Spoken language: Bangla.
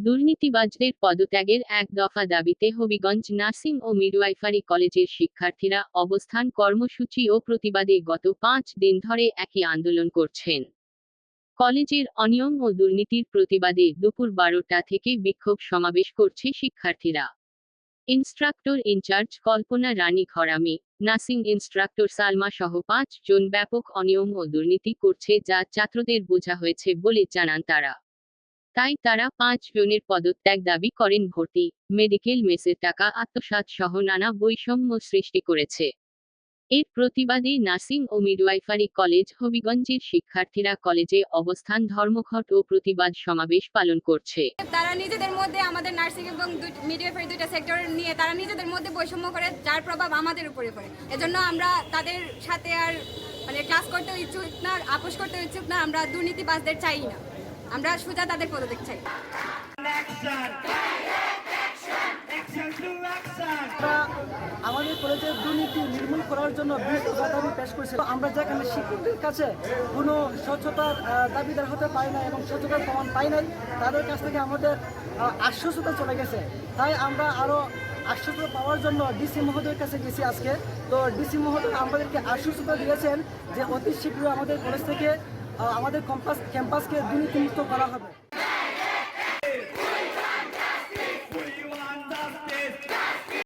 দুর্নীতিবাজদের পদত্যাগের এক দফা দাবিতে হবিগঞ্জ নার্সিং ও মিডওয়াইফারি কলেজের শিক্ষার্থীরা অবস্থান কর্মসূচি ও প্রতিবাদে গত পাঁচ দিন ধরে একই আন্দোলন করছেন। কলেজের অনিয়ম ও দুর্নীতির প্রতিবাদে দুপুর বারোটা থেকে বিক্ষোভ সমাবেশ করছে শিক্ষার্থীরা। Instructor in-charge Kalpana Rani Kharami nursing instructor Salma সহ পাঁচ জন ব্যাপক অনিয়ম ও দুর্নীতি করছে যা ছাত্রদের বোঝা হয়েছে বলে জানান তারা। তাই তারা পাঁচ জনের পদত্যাগ দাবি করেন ভর্তি। মেডিকেল মেসের টাকা আত্মসাৎ সহ নানা বৈষম্য সৃষ্টি করেছে। এর প্রতিবাদে নার্সিং ও মিডওয়াইফারি কলেজ হবিগঞ্জের শিক্ষার্থীরা কলেজে অবস্থান ধর্মঘট ও প্রতিবাদ সমাবেশ পালন করছে। তারা নিজেদের মধ্যে আমাদের নার্সিং এবং মিডিয়াফারি দুইটা সেক্টর নিয়ে তারা নিজেদের মধ্যে বৈষম্য করে, যার প্রভাব আমাদের উপরে পড়ে। এজন্য আমরা তাদের সাথে আর মানে ক্লাস করতে ইচ্ছুক না, আপোষ করতে ইচ্ছুক না, আমরা দুর্নীতিবাজদের চাই না। আমরা সোজা তাদের পদত্যাগ চাই। আমাদের কলেজের দুর্নীতি নির্মূল করার জন্য বিশ দাবি পেশ করেছি। আমরা যেখানে শিক্ষকদের কাছে কোনো স্বচ্ছতার দাবিদার হতে পারি না এবং স্বচ্ছতার প্রমাণ পাই নাই, তাদের কাছ থেকে আমাদের আশ্বস্ততা চলে গেছে। তাই আমরা আরও আশ্বস্ততা পাওয়ার জন্য ডিসি মহোদয়ের কাছে গেছি আজকে। তো ডিসি মহোদয় আমাদেরকে আশ্বস্ততা দিয়েছেন যে অতি শীঘ্রই আমাদের কলেজ থেকে আমাদের ক্যাম্পাসকে ক্যাম্পাসকে দুর্নীতিমুক্ত করা হবে।